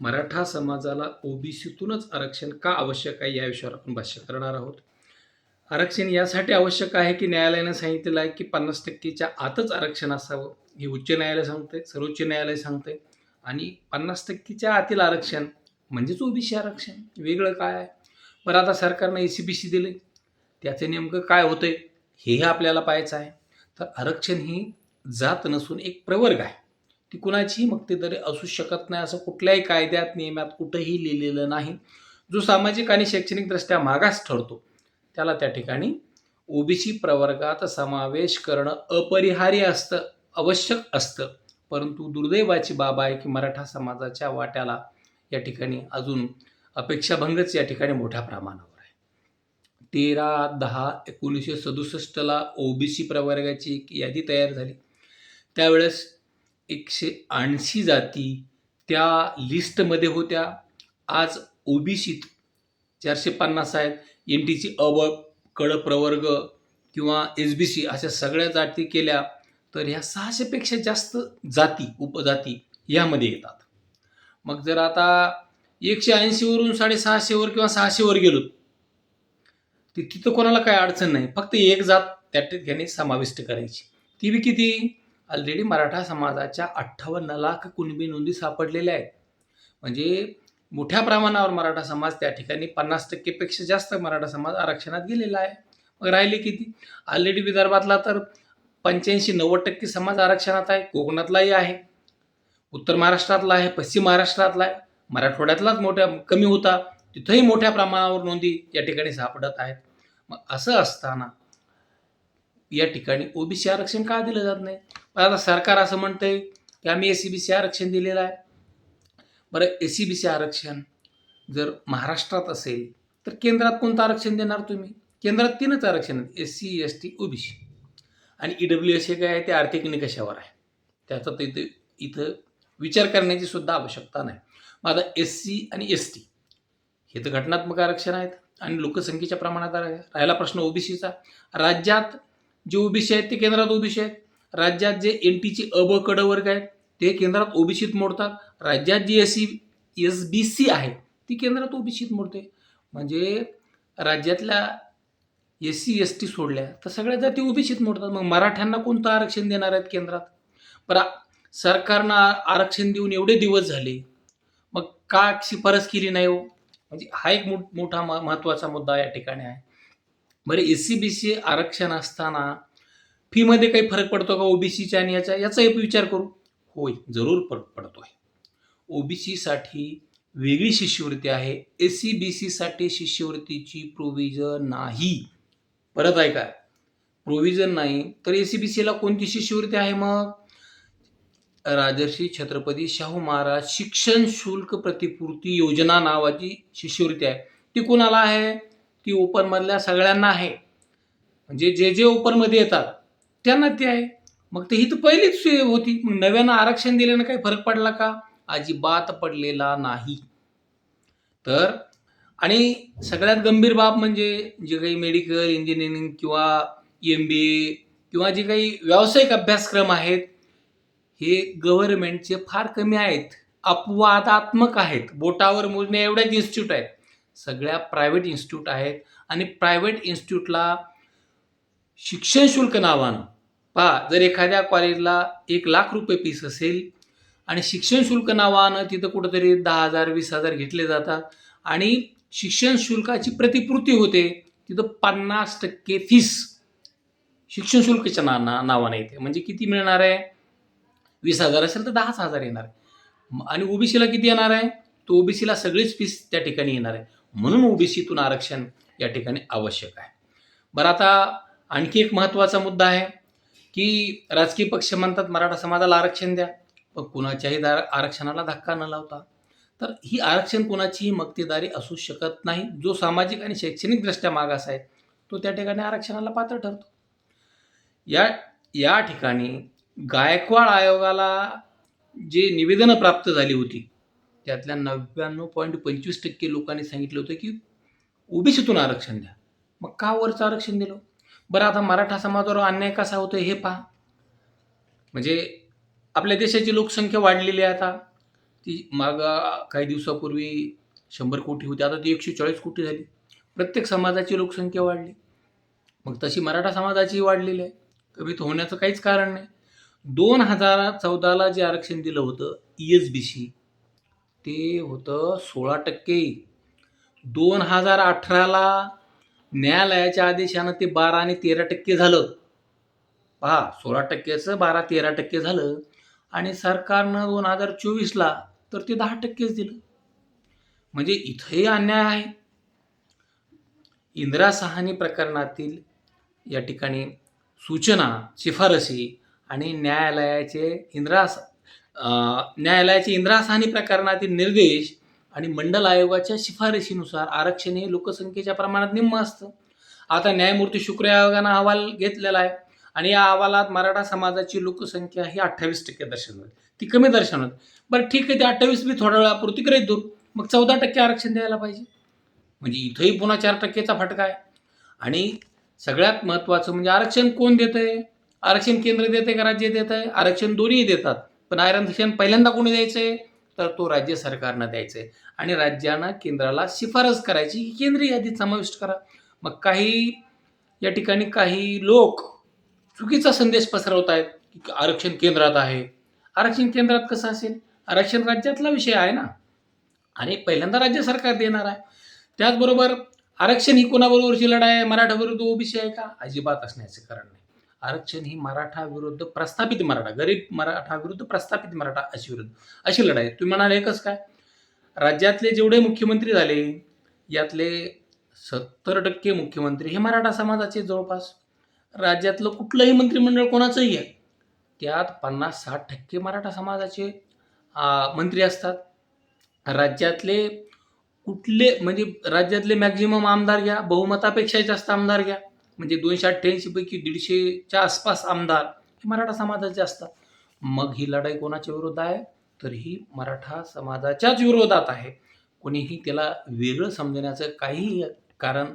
मराठा समाजाला ओबीसीतूनच आरक्षण का आवश्यक आहे या विषयावर आपण भाष्य करणार आहोत. आरक्षण यासाठी आवश्यक आहे की न्यायालयानं सांगितलेलं आहे की पन्नास टक्केच्या आतच आरक्षण असावं हे उच्च न्यायालय सांगतंय सर्वोच्च न्यायालय सांगतंय. आणि पन्नास टक्केच्या आतील आरक्षण म्हणजेच ओबीसी आरक्षण वेगळं काय आहे? बरं आता सरकारनं ए सी बी सी दिलं त्याचं नेमकं काय होतंय? हेही आपल्याला पाहायचं आहे. तर आरक्षण ही जात नसून एक प्रवर्ग आहे. ती कुणाचीही मक्तेदारी असू शकत नाही. असं कुठल्याही कायद्यात नियमात कुठंही लिहिलेलं नाही. जो सामाजिक आणि शैक्षणिकदृष्ट्या मागास ठरतो त्याला त्या ठिकाणी ओबीसी प्रवर्गात समावेश करणं अपरिहार्य असतं आवश्यक असतं. परंतु दुर्दैवाची बाब आहे की मराठा समाजाच्या वाट्याला या ठिकाणी अजून अपेक्षाभंगच या ठिकाणी मोठ्या प्रमाणावर आहे. तेरा दहा एकोणीसशे सदुसष्टला ओबीसी प्रवर्गाची एक यादी तयार झाली. त्यावेळेस एकशे ऐंशी जाती त्या लिस्टमध्ये होत्या. आज ओबीसीत चारशे पन्नास आहेत. एन टीची अ ब कड प्रवर्ग किंवा एस बी सी अशा सगळ्या जाती केल्या तर ह्या सहाशेपेक्षा जास्त जाती उपजाती यामध्ये येतात. मग जर आता एकशे ऐंशीवरून साडेसहाशेवर किंवा सहाशेवर गेलो तर तिथं कोणाला काय अडचण नाही. फक्त एक जात त्या ठिकाणी समाविष्ट करायची. ती बी किती? ऑलरेडी मराठा समाजाच्या अठ्ठावन्न लाख कुणबी नोंदी सापडलेल्या आहेत. म्हणजे मोठ्या प्रमाणावर मराठा समाज त्या ठिकाणी पन्नास टक्केपेक्षा जास्त मराठा समाज आरक्षणात गेलेला आहे. मग राहिले किती? ऑलरेडी विदर्भातला तर पंच्याऐंशी नव्वद टक्के समाज आरक्षणात आहे कोकणातलाही आहे उत्तर महाराष्ट्रातला आहे पश्चिम महाराष्ट्रातला आहे मराठवाड्यातलाच मोठ्या कमी होता तिथंही मोठ्या प्रमाणावर नोंदी या ठिकाणी सापडत आहेत. मग असं असताना या ठिकाणी ओबीसी आरक्षण का दिलं जात नाही? पण आता सरकार असं म्हणतंय की आम्ही एस सी बी सी आरक्षण दिलेलं आहे. बरं एस सी बी सी आरक्षण जर महाराष्ट्रात असेल तर केंद्रात कोणतं आरक्षण देणार तुम्ही? केंद्रात तीनच आरक्षण आहेत S C S T OBC. आणि ई डब्ल्यू एस हे काय आहे? ते आर्थिक निकषावर आहे. त्याचा तर इथं इथं विचार करण्याची सुद्धा आवश्यकता नाही. मग आता एस सी आणि एस टी हे तर घटनात्मक आरक्षण आहेत आणि लोकसंख्येच्या प्रमाणात राहिला प्रश्न ओबीसीचा. राज्यात जे ओबीसी आहेत ते केंद्रात ओबीसी आहेत. राज्यात जे एन टीचे अब कड वर्ग आहेत ते केंद्रात ओबीसीत मोडतात. राज्यात जी S C S B C आहे ती केंद्रात ओबीसीत मोडते. म्हणजे राज्यातल्या एस सी एस टी सोडल्या तर सगळ्या जाती ओबीसीत मोडतात. मग मराठ्यांना कोणतं आरक्षण देणार आहेत केंद्रात? बरं सरकारनं आरक्षण देऊन एवढे दिवस झाले. मग का शिफारस केली नाही हो? म्हणजे हा एक मो मोठा म महत्त्वाचा मुद्दा या ठिकाणी आहे. बरं एस सी बी सी आरक्षण असताना फीमध्ये काही फरक पडतो का ओबीसीच्या आणि याचा याचा एक विचार करू. होय जरूर फरक पडतो आहे ओबीसीसाठी वेगळी शिष्यवृत्ती आहे. एस सी बी सीसाठी शिष्यवृत्तीची प्रोव्हिजन नाही. परत आहे काय प्रोव्हिजन नाही तर एस सी बी सीला कोणती शिष्यवृत्ती आहे मग? राजर्षी छत्रपती शाहू महाराज शिक्षण शुल्क प्रतिपूर्ती योजना नावाची शिष्यवृत्ती आहे. ती कोणाला आहे? ती ओपनमधल्या सगळ्यांना आहे. म्हणजे जे जे ओपनमध्ये येतात त्यांना ती आहे. मग ते ही तर पहिलीच होती. मग नव्यानं आरक्षण दिल्यानं काही फरक पडला का? अजिबात पडलेला नाही. तर आणि सगळ्यात गंभीर बाब म्हणजे जे काही मेडिकल इंजिनिअरिंग किंवा एम बी ए किंवा जे काही व्यावसायिक अभ्यासक्रम आहेत हे गव्हर्नमेंटचे फार कमी आहेत. अपवादात्मक आहेत. बोटावर मोजण्या एवढ्याच इन्स्टिट्यूट आहेत. सगळ्या प्रायव्हेट इन्स्टिट्यूट आहेत. आणि प्रायव्हेट इन्स्टिट्यूटला शिक्षण शुल्क नावानं. पहा जर एखाद्या कॉलेजला एक लाख रुपये फीस असेल आणि शिक्षण शुल्क नावानं तिथं कुठंतरी दहा हजार वीस हजार घेतले जातात आणि शिक्षण शुल्काची प्रतिपूर्ती होते तिथं पन्नास टक्के फीस शिक्षण शुल्कच्या ना ना नावानं येते. म्हणजे किती मिळणार आहे? वीस हजार असेल तर दहाच हजार येणार आहे. आणि ओबीसीला किती येणार आहे? तो ओबीसीला सगळीच फीस त्या ठिकाणी येणार आहे. म्हणून ओबीसीतून आरक्षण या ठिकाणी आवश्यक आहे. बरं आता आणखी एक महत्त्वाचा मुद्दा आहे की राजकीय पक्ष म्हणतात मराठा समाजाला आरक्षण द्या. पण कुणाच्याही दार आरक्षणाला धक्का न लावता. तर ही आरक्षण कुणाचीही मक्तेदारी असू शकत नाही. जो सामाजिक आणि शैक्षणिकदृष्ट्या मागास आहे तो त्या ठिकाणी आरक्षणाला पात्र ठरतो. या या ठिकाणी गायकवाड आयोगाला जे निवेदनं प्राप्त झाली होती त्यातल्या नव्याण्णव पॉईंट पंचवीस टक्के लोकांनी सांगितलं होतं की ओबीसीतून आरक्षण द्या. मग का वरचं आरक्षण दिलं? बरं आता मराठा समाजावर अन्याय कसा होतो हे पहा. म्हणजे आपल्या देशाची लोकसंख्या वाढलेली आहे आता. ती माग काही दिवसापूर्वी शंभर कोटी होती आता ती एकशे चाळीस कोटी झाली. प्रत्येक समाजाची लोकसंख्या वाढली. मग तशी मराठा समाजाची वाढलेली आहे. कमी होण्याचं काहीच कारण नाही. दोन हजार चौदाला जे आरक्षण दिलं होतं ई एस बी सी ते होतं सोळा टक्के. दोन हजार अठराला न्यायालयाच्या आदेशानं ते बारा आणि तेरा टक्के झालं. पहा सोळा टक्क्याचं बारा तेरा टक्के झालं आणि सरकारनं दोन हजार चोवीसला तर ते दहा टक्केच दिलं. म्हणजे इथंही अन्याय आहे. इंदिरा सहानी प्रकरणातील या ठिकाणी सूचना शिफारसी आणि न्यायालयाचे इंदिरा न्यायालयाचे इंद्रासहानी प्रकरणातील निर्देश आणि मंडल आयोगाच्या शिफारशीनुसार आरक्षण हे लोकसंख्येच्या प्रमाणात निम्म असतं. आता न्यायमूर्ती शुक्र आयोगानं अहवाल घेतलेला आहे आणि या अहवालात मराठा समाजाची लोकसंख्या ही अठ्ठावीस टक्के दर्शन ती कमी दर्शवत बरं ठीक आहे ते अठ्ठावीस बी थोड्या वेळापुरती गृहीत दूर मग चौदा टक्के आरक्षण द्यायला पाहिजे. म्हणजे इथंही पुन्हा चार टक्केचा फटका आहे. आणि सगळ्यात महत्त्वाचं म्हणजे आरक्षण कोण देतं आहे आरक्षण केंद्र देते का राज्य देत आहे आरक्षण दोन्ही देतात. पण आरक्षण पहिल्यांदा कोणी द्यायचं? आहे तर तो राज्य सरकारनं द्यायचं. आहे आणि राज्यानं केंद्राला शिफारस करायची. की केंद्रीय यादीत समाविष्ट करा. मग काही या ठिकाणी काही लोक चुकीचा संदेश पसरवत आहेत की आरक्षण केंद्रात आहे. आरक्षण केंद्रात कसं असेल? आरक्षण राज्यातला विषय आहे ना. आणि पहिल्यांदा राज्य सरकार देणार आहे. त्याचबरोबर आरक्षण ही कोणाबरोबरची लढाई आहे? मराठा विरुद्ध ओबीसी आहे का? अजिबात असण्याचे कारण नाही. आरक्षण ही मराठा विरुद्ध प्रस्थापित मराठा गरीब मराठा विरुद्ध प्रस्थापित मराठा अशी विरुद्ध अशी लढाई तुम्ही म्हणाले एकच काय? राज्यातले जेवढे मुख्यमंत्री झाले यातले सत्तर टक्के मुख्यमंत्री हे मराठा समाजाचे जवळपास. राज्यातलं कुठलंही मंत्रिमंडळ कोणाचंही आहे त्यात पन्नास साठ टक्के मराठा समाजाचे मंत्री असतात. राज्यातले कुठले म्हणजे राज्यातले मॅक्झिमम आमदार घ्या बहुमतापेक्षा जास्त आमदार घ्या. म्हणजे दोनशे अठ्ठ्याऐंशीपैकी दीडशेच्या आसपास आमदार हे मराठा समाजाचे असतात. मग ही लढाई कोणाच्या विरोधात आहे? तर ही मराठा समाजाच्याच विरोधात आहे. कोणीही त्याला वेगळं समजण्याचं काहीही कारण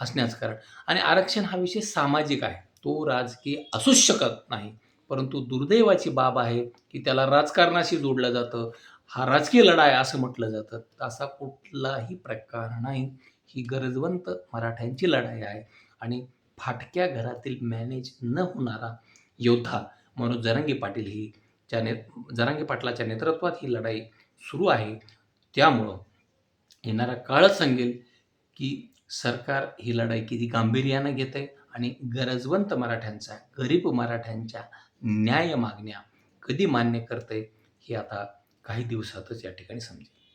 असण्याचं कारण. आणि आरक्षण हा विषय सामाजिक आहे. तो राजकीय असूच शकत नाही. परंतु दुर्दैवाची बाब आहे की त्याला राजकारणाशी जोडलं जातं. हा राजकीय लढाई आहे असं म्हटलं जातं. असा कुठलाही प्रकार नाही. ही गरजवंत मराठ्यांची लढाई आहे. आणि फाटक्या घरातील मॅनेज न होणारा योद्धा म्हणून जरांगी पाटील ही च्या ने जरंगी पाटलाच्या नेतृत्वात ही लढाई सुरू आहे. त्यामुळं येणारा काळच सांगेल की सरकार ही लढाई किती गांभीर्यानं घेत आहे आणि गरजवंत मराठ्यांचा गरीब मराठ्यांच्या न्याय मागण्या कधी मान्य करते हे आता काही दिवसातच या ठिकाणी समजेल.